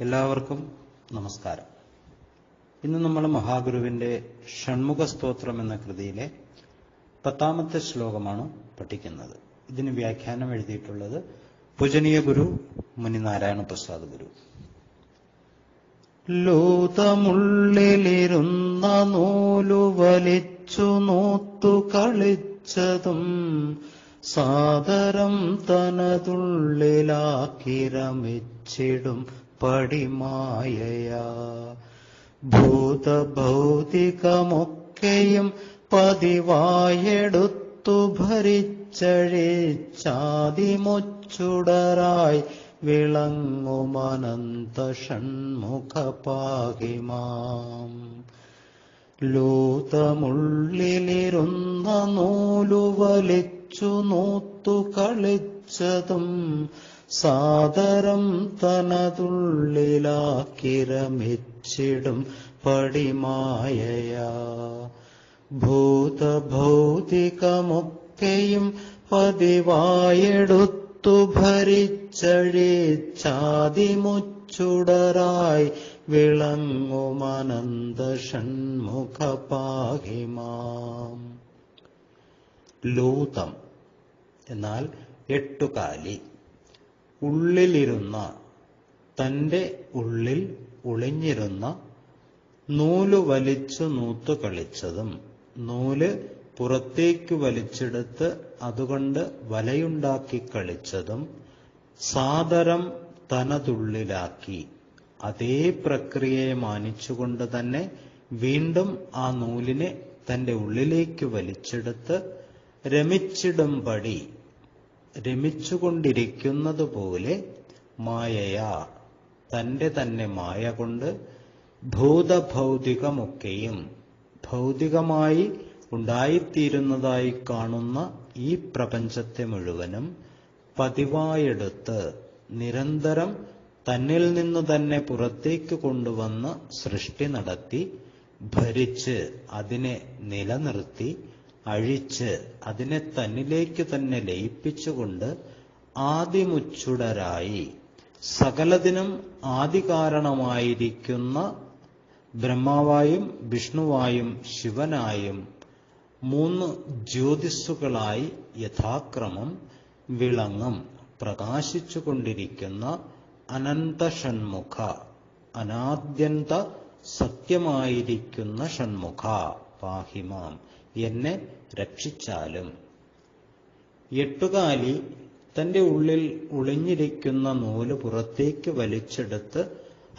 എല്ലാവർക്കും നമസ്കാരം. ഇന്ന് നമ്മൾ മഹാഗുരുവിന്റെ ഷൺമുഖ സ്തോത്രം എന്ന കൃതിയിലെ പത്താമത്തെ ശ്ലോകമാണ് പഠിക്കുന്നത്. ഇതിന് വ്യാഖ്യാനം എഴുതിയിട്ടുള്ളത് പൂജനീയ ഗുരു മുനിനാരായണ പ്രസാദ് ഗുരു. ലോതമുള്ളിലിരുന്ന നൂലു വലിച്ചു നൂത്തു കളിച്ചതും സാദരം തനതുള്ളിലാക്കിരമിച്ചിടും പടിമായയാ. ഭൂതഭൗതികമൊക്കെയും പതിവായെടുത്തു ഭരിച്ചഴിച്ചാതിമൊച്ചുടരായി വിളങ്ങുമനന്ത ഷൺമുഖപാകിമാം ൂതമുള്ളിലിരുന്ന നൂലു വലിച്ചു നൂത്തു കളിച്ചതും സാദരം തനതുള്ളിലാക്കിരമിച്ചിടും പടിമായയാ. ഭൂതഭൗതികമൊക്കെയും പതിവായെടുത്തു ഭരിച്ചഴിച്ചാതിമുച്ചുടരായി വിളങ്ങുമനന്ത ഷൺമുഖ പാഹിമാം ലൂതം എന്നാൽ എട്ടുകാലി. ഉള്ളിലിരുന്ന തന്റെ ഉള്ളിൽ ഒളിഞ്ഞിരുന്ന നൂൽ വലിച്ചു നൂത്തു കളിച്ചതും നൂൽ പുറത്തേക്ക് വലിച്ചെടുത്ത് അതുകൊണ്ട് വലയുണ്ടാക്കി കളിച്ചതും സാദരം തനതുള്ളിലാക്കി. അതേ പ്രക്രിയയെ മാനിച്ചുകൊണ്ട് തന്നെ വീണ്ടും ആ നൂലിനെ തന്റെ ഉള്ളിലേക്ക് വലിച്ചെടുത്ത് രമിച്ചിടും പടി രമിച്ചുകൊണ്ടിരിക്കുന്നത് പോലെ മായയാ. തന്റെ തന്നെ മായ കൊണ്ട് ഭൂതഭൗതികമൊക്കെയും ഭൗതികമായി ഉണ്ടായിത്തീരുന്നതായി കാണുന്ന ഈ പ്രപഞ്ചത്തെ മുഴുവനും പതിവായെടുത്ത് നിരന്തരം തന്നിൽ നിന്നു തന്നെ പുറത്തേക്ക് കൊണ്ടുവന്ന് സൃഷ്ടി നടത്തി ഭരിച്ച് അതിനെ നിലനിർത്തി അഴിച്ച് അതിനെ തന്നിലേക്ക് തന്നെ ലയിപ്പിച്ചുകൊണ്ട് ആദിമുച്ചുടരായി. സകലതിനും ആദികാരണമായിരിക്കുന്ന ബ്രഹ്മാവായും വിഷ്ണുവായും ശിവനായും മൂന്ന് ജ്യോതിസ്സുകളായി യഥാക്രമം വിളങ്ങും. പ്രകാശിച്ചുകൊണ്ടിരിക്കുന്ന അനന്ത ഷൺമുഖ അനാദ്യന്ത സത്യമായിരിക്കുന്ന ഷൺമുഖ പാഹിമാം. എന്നെ രക്ഷിച്ചാലും. എട്ടുകാലി തന്റെ ഉള്ളിൽ ഒളിഞ്ഞിരിക്കുന്ന നൂൽ പുറത്തേക്ക് വലിച്ചെടുത്ത്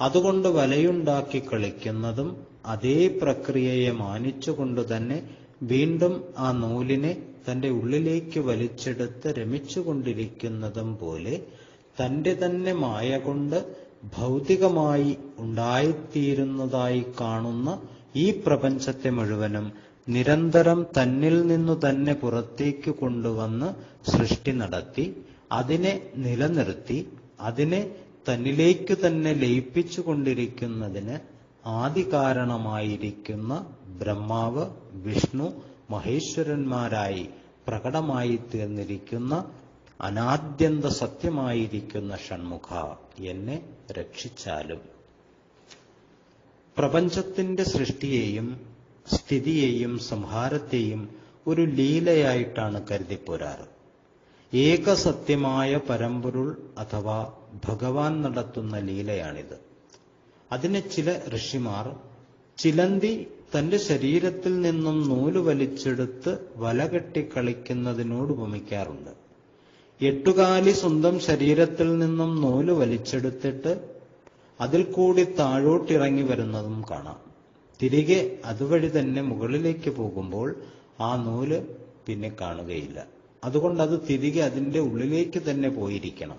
അതുകൊണ്ട് വലയുണ്ടാക്കി കളിക്കുന്നതും അതേ പ്രക്രിയയെ മാനിച്ചുകൊണ്ട് തന്നെ വീണ്ടും ആ നൂലിനെ തന്റെ ഉള്ളിലേക്ക് വലിച്ചെടുത്ത് രമിച്ചുകൊണ്ടിരിക്കുന്നതും പോലെ തന്റെ തന്നെ മായ കൊണ്ട് ഭൗതികമായി ഉണ്ടായിത്തീരുന്നതായി കാണുന്ന ഈ പ്രപഞ്ചത്തെ മുഴുവനും നിരന്തരം തന്നിൽ നിന്നു തന്നെ പുറത്തേക്ക് കൊണ്ടുവന്ന് സൃഷ്ടി നടത്തി അതിനെ നിലനിർത്തി അതിനെ തന്നിലേക്ക് തന്നെ ലയിപ്പിച്ചു കൊണ്ടിരിക്കുന്നതിന് ആദികാരണമായിരിക്കുന്ന ബ്രഹ്മാവ് വിഷ്ണു മഹേശ്വരന്മാരായി പ്രകടമായി തീർന്നിരിക്കുന്ന അനാദ്യന്ത സത്യമായിരിക്കുന്ന ഷൺമുഖ എന്നെ രക്ഷിച്ചാലും. പ്രപഞ്ചത്തിന്റെ സൃഷ്ടിയെയും സ്ഥിതിയെയും സംഹാരത്തെയും ഒരു ലീലയായിട്ടാണ് കരുതിപ്പോരാറ്. ഏകസത്യമായ പരമ്പൊരുൾ അഥവാ ഭഗവാൻ നടത്തുന്ന ലീലയാണിത്. അതിനെ ചില ഋഷിമാർ ചിലന്തി തന്റെ ശരീരത്തിൽ നിന്നും നൂൽ വലിച്ചെടുത്ത് വലകെട്ടി കളിക്കുന്നതിനോട് ഉപമിക്കാറുണ്ട്. എട്ടുകാലി സ്വന്തം ശരീരത്തിൽ നിന്നും നൂൽ വലിച്ചെടുത്തിട്ട് അതിൽ കൂടി താഴോട്ടിറങ്ങി വരുന്നതും കാണാം. തിരികെ അതുവഴി തന്നെ മുകളിലേക്ക് പോകുമ്പോൾ ആ നൂൽ പിന്നെ കാണുകയില്ല. അതുകൊണ്ട് അത് തിരികെ അതിന്റെ ഉള്ളിലേക്ക് തന്നെ പോയിരിക്കണം.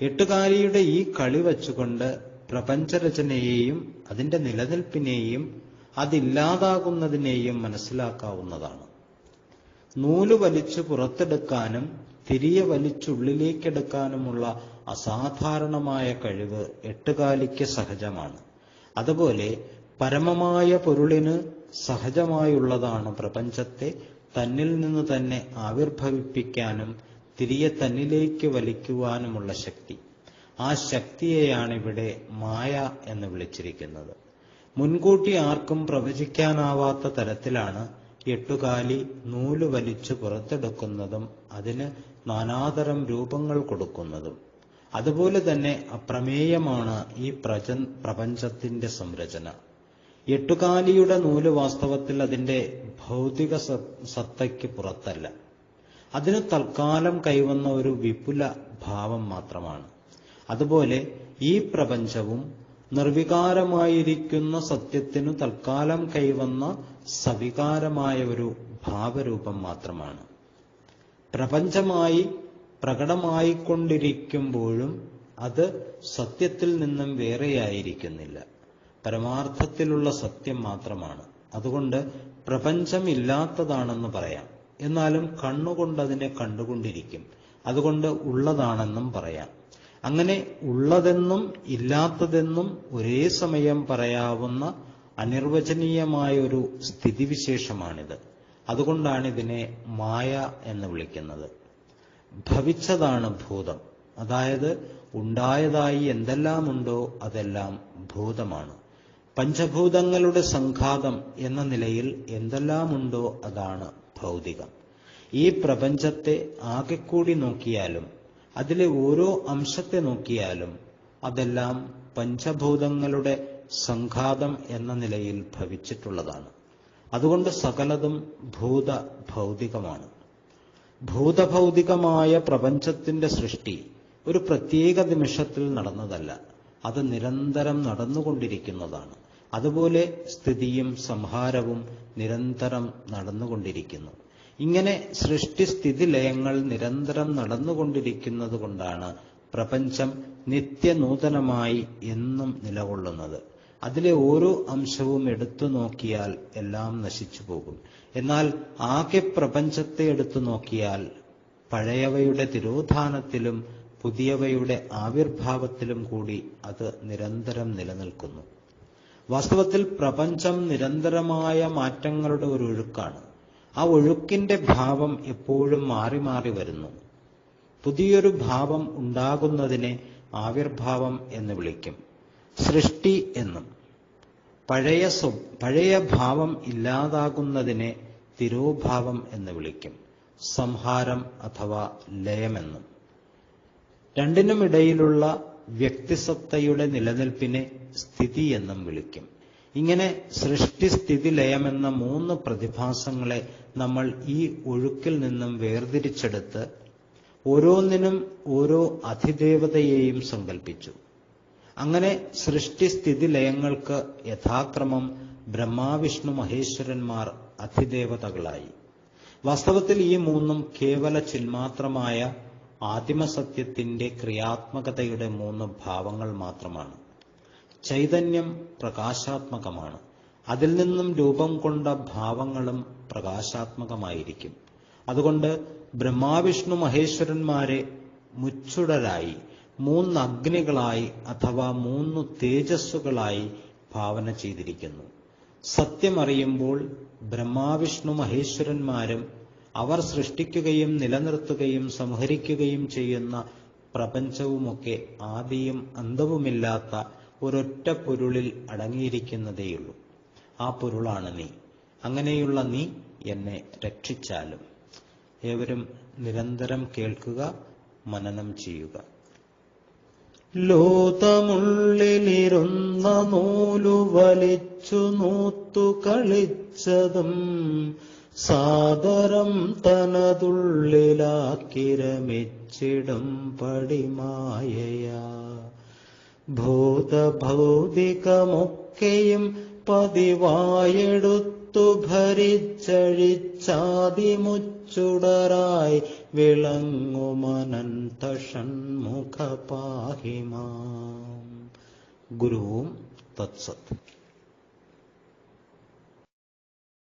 എട്ടുകാലിയുടെ ഈ കളി വച്ചുകൊണ്ട് പ്രപഞ്ചരചനയെയും അതിന്റെ നിലനിൽപ്പിനെയും അതില്ലാതാകുന്നതിനെയും മനസ്സിലാക്കാവുന്നതാണ്. നൂൽ വലിച്ചു പുറത്തെടുക്കാനും തിരിയെ വലിച്ചുള്ളിലേക്കെടുക്കാനുമുള്ള അസാധാരണമായ കഴിവ് എട്ടുകാലിക്ക് സഹജമാണ്. അതുപോലെ പരമമായ പൊരുളിന് സഹജമായുള്ളതാണ് പ്രപഞ്ചത്തെ തന്നിൽ നിന്ന് തന്നെ ആവിർഭവിപ്പിക്കാനും തിരിയെ തന്നിലേക്ക് വലിക്കുവാനുമുള്ള ശക്തി. ആ ശക്തിയെയാണ് ഇവിടെ മായ എന്ന് വിളിച്ചിരിക്കുന്നത്. മുൻകൂട്ടി ആർക്കും പ്രവചിക്കാനാവാത്ത തരത്തിലാണ് എട്ടുകാലി നൂൽ വലിച്ചു പുറത്തെടുക്കുന്നതും അതിന് നാനാതരം രൂപങ്ങൾ കൊടുക്കുന്നതും. അതുപോലെ തന്നെ അപ്രമേയമാണ് ഈ പ്രപഞ്ചത്തിന്റെ സംരചന. എട്ടുകാലിയുടെ നൂൽ വാസ്തവത്തിൽ അതിന്റെ ഭൗതിക സത്തയ്ക്ക് പുറത്തല്ല. അതിന് തൽക്കാലം കൈവന്ന ഒരു വിപുല ഭാവം മാത്രമാണ്. അതുപോലെ ഈ പ്രപഞ്ചവും നിർവികാരമായിരിക്കുന്ന സത്യത്തിനു തൽക്കാലം കൈവന്ന സവികാരമായ ഒരു ഭാവരൂപം മാത്രമാണ്. പ്രപഞ്ചമായി പ്രകടമായിക്കൊണ്ടിരിക്കുമ്പോഴും അത് സത്യത്തിൽ നിന്നും വേറെയായിരിക്കുന്നില്ല. പരമാർത്ഥത്തിലുള്ള സത്യം മാത്രമാണ്. അതുകൊണ്ട് പ്രപഞ്ചമില്ലാത്തതാണെന്ന് പറയാം. എന്നാലും കണ്ണുകൊണ്ട് അതിനെ കണ്ടുകൊണ്ടിരിക്കും. അതുകൊണ്ട് ഉള്ളതാണെന്നും പറയാം. അങ്ങനെ ഉള്ളതെന്നും ഇല്ലാത്തതെന്നും ഒരേ സമയം പറയാവുന്ന അനിർവചനീയമായ ഒരു സ്ഥിതിവിശേഷമാണിത്. അതുകൊണ്ടാണ് ഇതിനെ മായ എന്ന് വിളിക്കുന്നത്. ഭവിച്ചതാണ് ഭൂതം. അതായത് ഉണ്ടായതായി എന്തെല്ലാമുണ്ടോ അതെല്ലാം ഭൂതമാണ്. പഞ്ചഭൂതങ്ങളുടെ സംഘാതം എന്ന നിലയിൽ എന്തെല്ലാമുണ്ടോ അതാണ് ഭൗതികം. ഈ പ്രപഞ്ചത്തെ ആകെക്കൂടി നോക്കിയാലും അതിലെ ഓരോ അംശത്തെ നോക്കിയാലും അതെല്ലാം പഞ്ചഭൂതങ്ങളുടെ സംഘാതം എന്ന നിലയിൽ ഭവിച്ചിട്ടുള്ളതാണ്. അതുകൊണ്ട് സകലതും ഭൂത ഭൗതികമാണ് ഭൂതഭൗതികമായ പ്രപഞ്ചത്തിന്റെ സൃഷ്ടി ഒരു പ്രത്യേക നിമിഷത്തിൽ നടന്നതല്ല അത് നിരന്തരം നടന്നുകൊണ്ടിരിക്കുന്നതാണ്. അതുപോലെ സ്ഥിതിയും സംഹാരവും നിരന്തരം നടന്നുകൊണ്ടിരിക്കുന്നു. ഇങ്ങനെ സൃഷ്ടിസ്ഥിതി ലയങ്ങൾ നിരന്തരം നടന്നുകൊണ്ടിരിക്കുന്നത് കൊണ്ടാണ് പ്രപഞ്ചം നിത്യനൂതനമായി എന്നും നിലകൊള്ളുന്നത്. അതിലെ ഓരോ അംശവും എടുത്തു നോക്കിയാൽ എല്ലാം നശിച്ചു പോകും. എന്നാൽ ആകെ പ്രപഞ്ചത്തെ എടുത്തു നോക്കിയാൽ പഴയവയുടെ തിരോധാനത്തിലും പുതിയവയുടെ ആവിർഭാവത്തിലും കൂടി അത് നിരന്തരം നിലനിൽക്കുന്നു. വാസ്തവത്തിൽ പ്രപഞ്ചം നിരന്തരമായ മാറ്റങ്ങളുടെ ഒരു ഒഴുക്കാണ്. ആ ഒഴുക്കിന്റെ ഭാവം എപ്പോഴും മാറി മാറി വരുന്നു. പുതിയൊരു ഭാവം ഉണ്ടാകുന്നതിനെ ആവിർഭാവം എന്ന് വിളിക്കും. സൃഷ്ടി എന്നും. പഴയ പഴയ ഭാവം ഇല്ലാതാകുന്നതിനെ തിരോഭാവം എന്ന് വിളിക്കും. സംഹാരം അഥവാ ലയമെന്നും. രണ്ടിനുമിടയിലുള്ള വ്യക്തിസത്തയുടെ നിലനിൽപ്പിനെ സ്ഥിതി എന്നും വിളിക്കും. ഇങ്ങനെ സൃഷ്ടിസ്ഥിതി ലയമെന്ന മൂന്ന് പ്രതിഭാസങ്ങളെ നമ്മൾ ഈ ഒഴുക്കിൽ നിന്നും വേർതിരിച്ചെടുത്ത് ഓരോന്നിനും ഓരോ അധിദേവതയെയും സങ്കല്പിച്ചു അങ്ങനെ സൃഷ്ടിസ്ഥിതി ലയങ്ങൾക്ക് യഥാക്രമം ബ്രഹ്മാവിഷ്ണു മഹേശ്വരന്മാർ അധിദേവതകളായി. വാസ്തവത്തിൽ ഈ മൂന്നും കേവല ചിന്മാത്രമായ ആദിമസത്യത്തിന്റെ ക്രിയാത്മകതയുടെ മൂന്ന് ഭാവങ്ങൾ മാത്രമാണ്. ചൈതന്യം പ്രകാശാത്മകമാണ്. അതിൽ നിന്നും രൂപം കൊണ്ട ഭാവങ്ങളും പ്രകാശാത്മകമായിരിക്കും. അതുകൊണ്ട് ബ്രഹ്മാവിഷ്ണു മഹേശ്വരന്മാരെ മുച്ചുടരായി മൂന്ന് അഗ്നികളായി അഥവാ മൂന്ന് തേജസ്സുകളായി ഭാവന ചെയ്തിരിക്കുന്നു. സത്യമറിയുമ്പോൾ ബ്രഹ്മാവിഷ്ണു മഹേശ്വരന്മാരും അവർ സൃഷ്ടിക്കുകയും നിലനിർത്തുകയും സംഹരിക്കുകയും ചെയ്യുന്ന പ്രപഞ്ചവുമൊക്കെ ആദിയും അന്തവുമില്ലാത്ത ഒരൊറ്റ പൊരുളിൽ അടങ്ങിയിരിക്കുന്നതേയുള്ളൂ. ആ പൊരുളാണ് നീ. അങ്ങനെയുള്ള നീ എന്നെ രക്ഷിച്ചാലും. ഏവരും നിരന്തരം കേൾക്കുക മനനം ചെയ്യുക. ലോതമുള്ളിലിരുന്ന നൂലു വലിച്ചു നൂത്തു കളിച്ചതും സാദരം തനതുള്ളിലാക്കിരമിച്ചിടും പടിമായയാ. ഭൂതഭൗതികമൊക്കെയും പതിവായെടുത്തു ഭരിച്ചഴിച്ചാതിമുച്ചുടരായി വിളങ്ങുമനന്ത ഷൺമുഖ പാഹിമാം ഗുരുവും തത്സത്